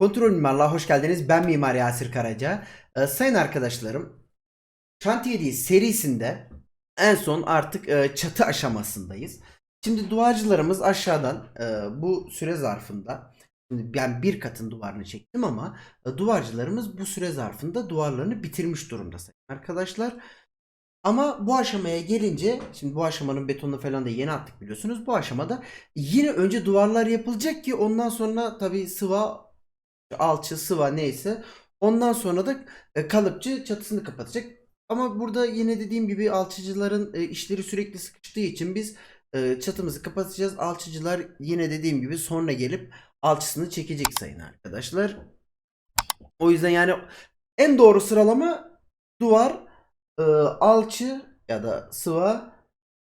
Kontrol Mimarlığa hoş geldiniz. Ben Mimar Yasir Karaca. Ee, sayın arkadaşlarım, Şantiye değil serisinde en son artık e, çatı aşamasındayız. Şimdi duvarcılarımız aşağıdan e, bu süre zarfında şimdi ben bir katın duvarını çektim ama e, duvarcılarımız bu süre zarfında duvarlarını bitirmiş durumda sayın arkadaşlar. Ama bu aşamaya gelince şimdi bu aşamanın betonunu falan da yeni attık biliyorsunuz. Bu aşamada yine önce duvarlar yapılacak ki ondan sonra tabii sıva alçı, sıva neyse. Ondan sonra da e, kalıpçı çatısını kapatacak. Ama burada yine dediğim gibi alçıcıların e, işleri sürekli sıkıştığı için biz e, çatımızı kapatacağız. Alçıcılar yine dediğim gibi sonra gelip alçısını çekecek sayın arkadaşlar. O yüzden yani en doğru sıralama duvar, alçı ya da sıva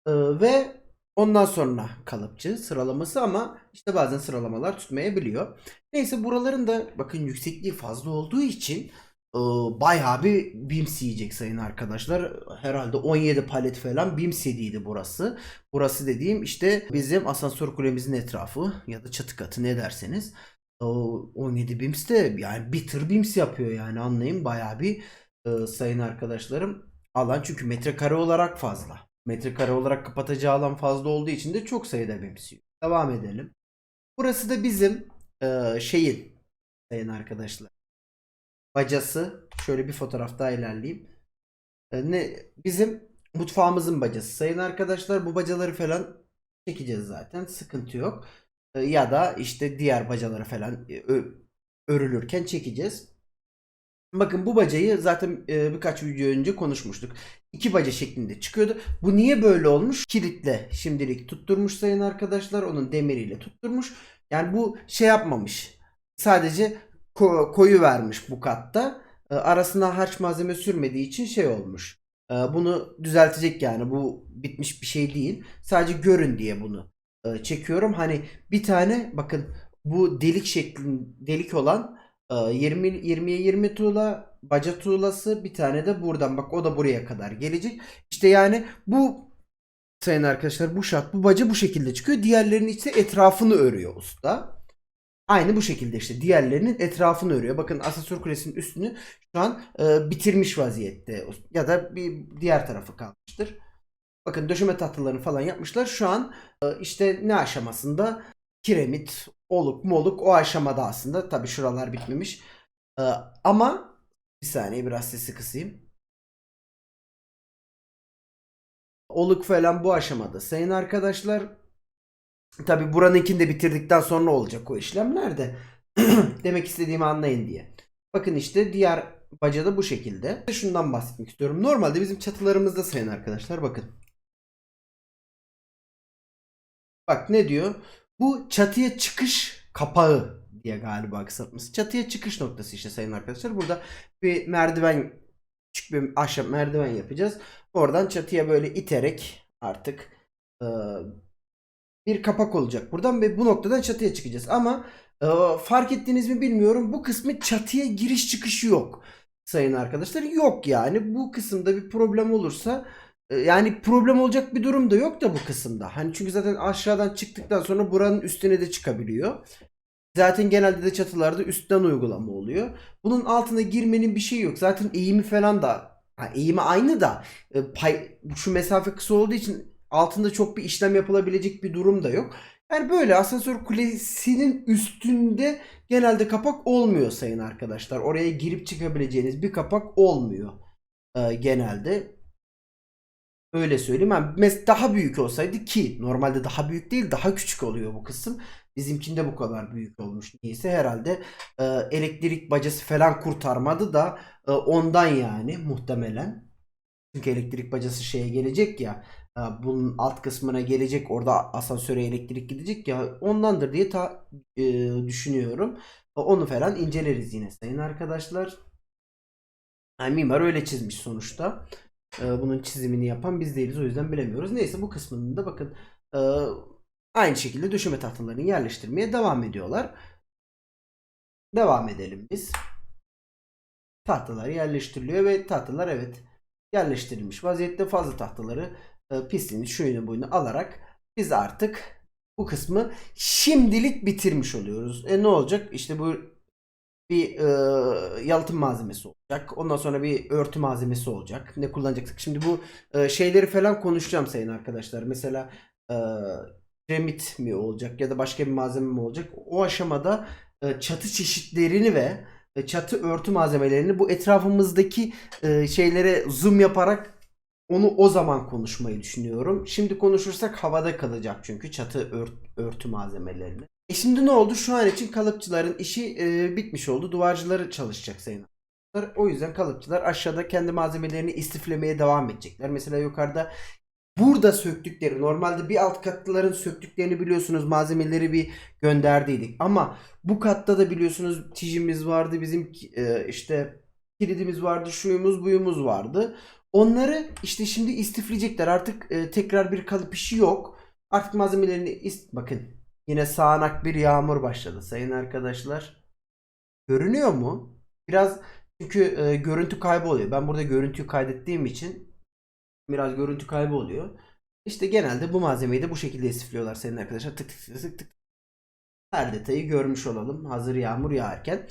ve ondan sonra kalıpçı sıralaması ama işte bazen sıralamalar tutmayabiliyor. Neyse buraların da bakın yüksekliği fazla olduğu için e, bayağı bir BIMS yiyecek sayın arkadaşlar. Herhalde 17 palet falan BIMS yediydi burası. Burası dediğim işte bizim asansör kulemizin etrafı ya da çatı katı ne derseniz. O 17 BIMS de yani bir tır BIMS yapıyor yani anlayın bayağı bir e, sayın arkadaşlarım alan çünkü metrekare olarak fazla. Metrekare olarak kapatacağı alan fazla olduğu için de çok sayıda BIMS yiyor. Devam edelim. Burası da bizim e, şeyin sayın arkadaşlar. Bacası. Şöyle bir fotoğraf daha ilerleyeyim. E, ne bizim mutfağımızın bacası. Sayın arkadaşlar bu bacaları falan çekeceğiz zaten. Sıkıntı yok. E, ya da işte diğer bacaları falan e, örülürken çekeceğiz. Bakın bu bacayı zaten e, birkaç video önce konuşmuştuk. İki baca şeklinde çıkıyordu. Bu niye böyle olmuş? Kilitle şimdilik tutturmuş sayın arkadaşlar. Onun demiriyle tutturmuş. Yani bu şey yapmamış. Sadece ko- koyu vermiş bu katta. E, arasına harç malzeme sürmediği için şey olmuş. E, bunu düzeltecek yani. Bu bitmiş bir şey değil. Sadece görün diye bunu e, çekiyorum. Hani bir tane bakın bu delik şeklin delik olan 20 20'ye 20 tuğla baca tuğlası bir tane de buradan bak o da buraya kadar gelecek. İşte yani bu sayın arkadaşlar bu şart bu baca bu şekilde çıkıyor. Diğerlerinin ise etrafını örüyor usta. Aynı bu şekilde işte diğerlerinin etrafını örüyor. Bakın asansör kulesinin üstünü şu an e, bitirmiş vaziyette ya da bir diğer tarafı kalmıştır. Bakın döşeme tahtalarını falan yapmışlar. Şu an e, işte ne aşamasında? Kiremit, oluk, moluk o aşamada aslında. Tabi şuralar bitmemiş. E, ama bir saniye biraz sesi kısayım. Oluk falan bu aşamada. Sayın arkadaşlar tabi buranınkini de bitirdikten sonra olacak o işlemler de. Demek istediğimi anlayın diye. Bakın işte diğer bacada bu şekilde. Şundan bahsetmek istiyorum. Normalde bizim çatılarımızda sayın arkadaşlar bakın. Bak ne diyor? Bu çatıya çıkış kapağı diye galiba kısaltması. Çatıya çıkış noktası işte sayın arkadaşlar. Burada bir merdiven küçük bir ahşap merdiven yapacağız. Oradan çatıya böyle iterek artık e, bir kapak olacak buradan ve bu noktadan çatıya çıkacağız. Ama e, fark ettiniz mi bilmiyorum bu kısmı çatıya giriş çıkışı yok sayın arkadaşlar. Yok yani bu kısımda bir problem olursa yani problem olacak bir durum da yok da bu kısımda. Hani çünkü zaten aşağıdan çıktıktan sonra buranın üstüne de çıkabiliyor. Zaten genelde de çatılarda üstten uygulama oluyor. Bunun altına girmenin bir şeyi yok. Zaten eğimi falan da ha, eğimi aynı da e, pay, şu mesafe kısa olduğu için altında çok bir işlem yapılabilecek bir durum da yok. Yani böyle asansör kulesinin üstünde genelde kapak olmuyor sayın arkadaşlar. Oraya girip çıkabileceğiniz bir kapak olmuyor e, genelde. Öyle söyleyeyim. Yani mes daha büyük olsaydı ki normalde daha büyük değil daha küçük oluyor bu kısım. Bizimkinde bu kadar büyük olmuş. Neyse herhalde e, elektrik bacası falan kurtarmadı da e, ondan yani muhtemelen. Çünkü elektrik bacası şeye gelecek ya. e, bunun alt kısmına gelecek. Orada asansöre elektrik gidecek ya. Ondandır diye ta, e, düşünüyorum. E, Onu falan inceleriz yine sayın arkadaşlar. Yani mimar öyle çizmiş sonuçta. Bunun çizimini yapan biz değiliz o yüzden bilemiyoruz. Neyse bu kısmında bakın aynı şekilde döşeme tahtalarını yerleştirmeye devam ediyorlar. Devam edelim biz. Tahtalar yerleştiriliyor ve tahtalar evet yerleştirilmiş vaziyette fazla tahtaları e, pisliğini şuyunu buyunu alarak biz artık bu kısmı şimdilik bitirmiş oluyoruz. E ne olacak? İşte bu bir e, yalıtım malzemesi olacak. Ondan sonra bir örtü malzemesi olacak. Ne kullanacaksak. Şimdi bu e, şeyleri falan konuşacağım sayın arkadaşlar. Mesela e, mi olacak ya da başka bir malzeme mi olacak? O aşamada e, çatı çeşitlerini ve e, çatı örtü malzemelerini bu etrafımızdaki e, şeylere zoom yaparak onu o zaman konuşmayı düşünüyorum. Şimdi konuşursak havada kalacak çünkü çatı ört- örtü malzemelerini. E şimdi ne oldu? Şu an için kalıpçıların işi e, bitmiş oldu. Duvarcıları çalışacak sayın. O yüzden kalıpçılar aşağıda kendi malzemelerini istiflemeye devam edecekler. Mesela yukarıda burada söktükleri normalde bir alt katlıların söktüklerini biliyorsunuz malzemeleri bir gönderdiydik. Ama bu katta da biliyorsunuz tijimiz vardı bizim e, işte kilidimiz vardı şuyumuz buyumuz vardı. Onları işte şimdi istifleyecekler artık e, tekrar bir kalıp işi yok. Artık malzemelerini ist bakın yine sağanak bir yağmur başladı sayın arkadaşlar. Görünüyor mu? Biraz çünkü e, görüntü kaybı oluyor. Ben burada görüntüyü kaydettiğim için biraz görüntü kaybı oluyor. İşte genelde bu malzemeyi de bu şekilde istifliyorlar senin arkadaşlar. Tık tık tık tık. Her detayı görmüş olalım hazır yağmur yağarken.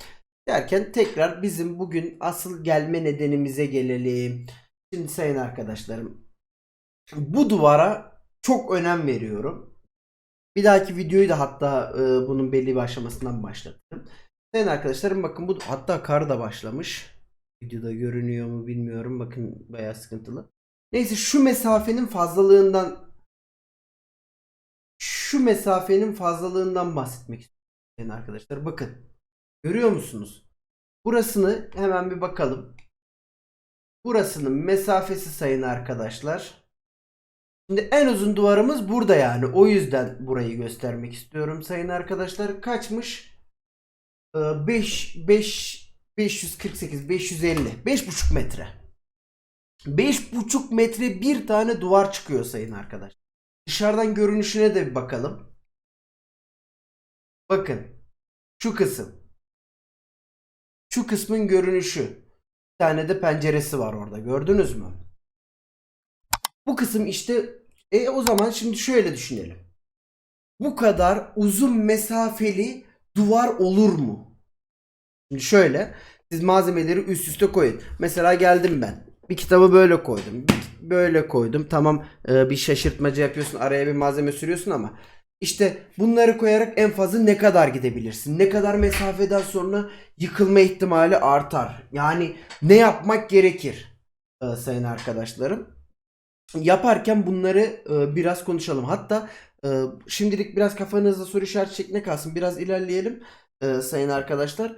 Derken tekrar bizim bugün asıl gelme nedenimize gelelim. Şimdi sayın arkadaşlarım bu duvara çok önem veriyorum. Bir dahaki videoyu da hatta e, bunun belli bir aşamasından başlatırım. Sayın arkadaşlarım bakın bu hatta kar da başlamış. Videoda görünüyor mu bilmiyorum. Bakın bayağı sıkıntılı. Neyse şu mesafenin fazlalığından şu mesafenin fazlalığından bahsetmek istiyorum arkadaşlar. Bakın. Görüyor musunuz? Burasını hemen bir bakalım. Burasının mesafesi sayın arkadaşlar. Şimdi en uzun duvarımız burada yani. O yüzden burayı göstermek istiyorum sayın arkadaşlar. Kaçmış? Ee, 5 5 548 550 5,5 metre. 5,5 metre bir tane duvar çıkıyor sayın arkadaşlar. Dışarıdan görünüşüne de bir bakalım. Bakın. Şu kısım. Şu kısmın görünüşü. Bir tane de penceresi var orada. Gördünüz mü? Bu kısım işte e o zaman şimdi şöyle düşünelim. Bu kadar uzun mesafeli duvar olur mu? Şimdi şöyle siz malzemeleri üst üste koyun. Mesela geldim ben. Bir kitabı böyle koydum. Böyle koydum. Tamam e, bir şaşırtmaca yapıyorsun. Araya bir malzeme sürüyorsun ama işte bunları koyarak en fazla ne kadar gidebilirsin? Ne kadar mesafeden sonra yıkılma ihtimali artar? Yani ne yapmak gerekir? e, sayın arkadaşlarım. Yaparken bunları e, biraz konuşalım. Hatta e, şimdilik biraz kafanızda soru işareti şeklinde kalsın. Biraz ilerleyelim e, sayın arkadaşlar.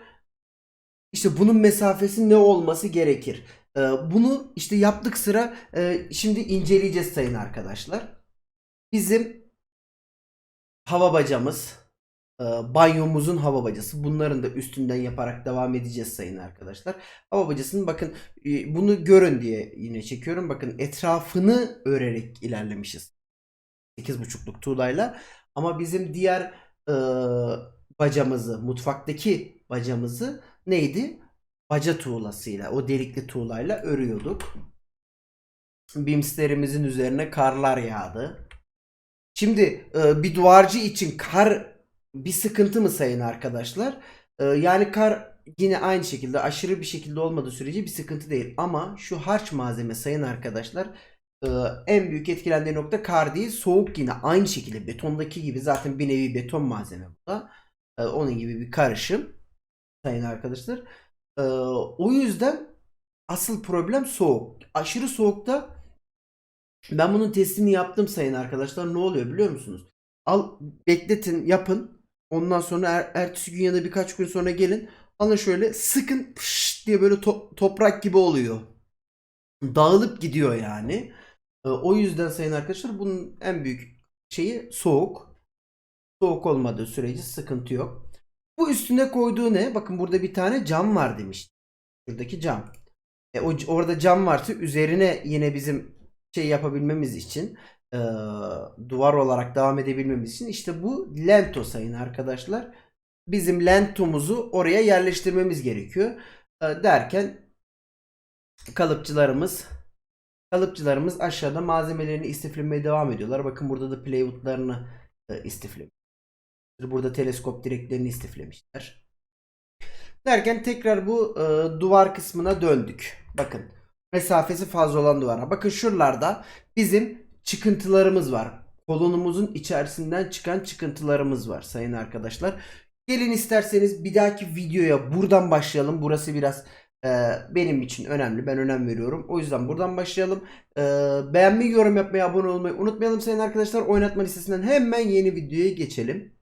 İşte bunun mesafesi ne olması gerekir? E, bunu işte yaptık sıra e, şimdi inceleyeceğiz sayın arkadaşlar. Bizim hava bacamız, banyomuzun hava bacası. Bunların da üstünden yaparak devam edeceğiz sayın arkadaşlar. Hava bacasının bakın e, bunu görün diye yine çekiyorum. Bakın etrafını örerek ilerlemişiz. 8.5'luk tuğlayla. Ama bizim diğer e, bacamızı, mutfaktaki bacamızı neydi? Baca tuğlasıyla, o delikli tuğlayla örüyorduk. Bimslerimizin üzerine karlar yağdı. Şimdi e, bir duvarcı için kar bir sıkıntı mı sayın arkadaşlar? E, yani kar yine aynı şekilde aşırı bir şekilde olmadığı sürece bir sıkıntı değil. Ama şu harç malzeme sayın arkadaşlar e, en büyük etkilendiği nokta kar değil soğuk yine aynı şekilde betondaki gibi zaten bir nevi beton malzeme bu da. E, onun gibi bir karışım sayın arkadaşlar. E, o yüzden asıl problem soğuk. Aşırı soğukta ben bunun testini yaptım sayın arkadaşlar. Ne oluyor biliyor musunuz? Al bekletin yapın. Ondan sonra er, ertesi gün ya da birkaç gün sonra gelin. Alın şöyle sıkın pış diye böyle to- toprak gibi oluyor. Dağılıp gidiyor yani. Ee, o yüzden sayın arkadaşlar bunun en büyük şeyi soğuk. Soğuk olmadığı sürece sıkıntı yok. Bu üstüne koyduğu ne? Bakın burada bir tane cam var demiş. Şuradaki cam. E, o, orada cam varsa üzerine yine bizim şey yapabilmemiz için e, duvar olarak devam edebilmemiz için işte bu lento sayın arkadaşlar. Bizim lentomuzu oraya yerleştirmemiz gerekiyor. E, derken kalıpçılarımız kalıpçılarımız aşağıda malzemelerini istiflemeye devam ediyorlar. Bakın burada da plywoodlarını e, istiflemişler. Burada teleskop direklerini istiflemişler. Derken tekrar bu e, duvar kısmına döndük. Bakın mesafesi fazla olan duvara. Bakın şuralarda bizim çıkıntılarımız var. Kolonumuzun içerisinden çıkan çıkıntılarımız var sayın arkadaşlar. Gelin isterseniz bir dahaki videoya buradan başlayalım. Burası biraz e, benim için önemli. Ben önem veriyorum. O yüzden buradan başlayalım. E, beğenmeyi, yorum yapmayı, abone olmayı unutmayalım sayın arkadaşlar. Oynatma listesinden hemen yeni videoya geçelim.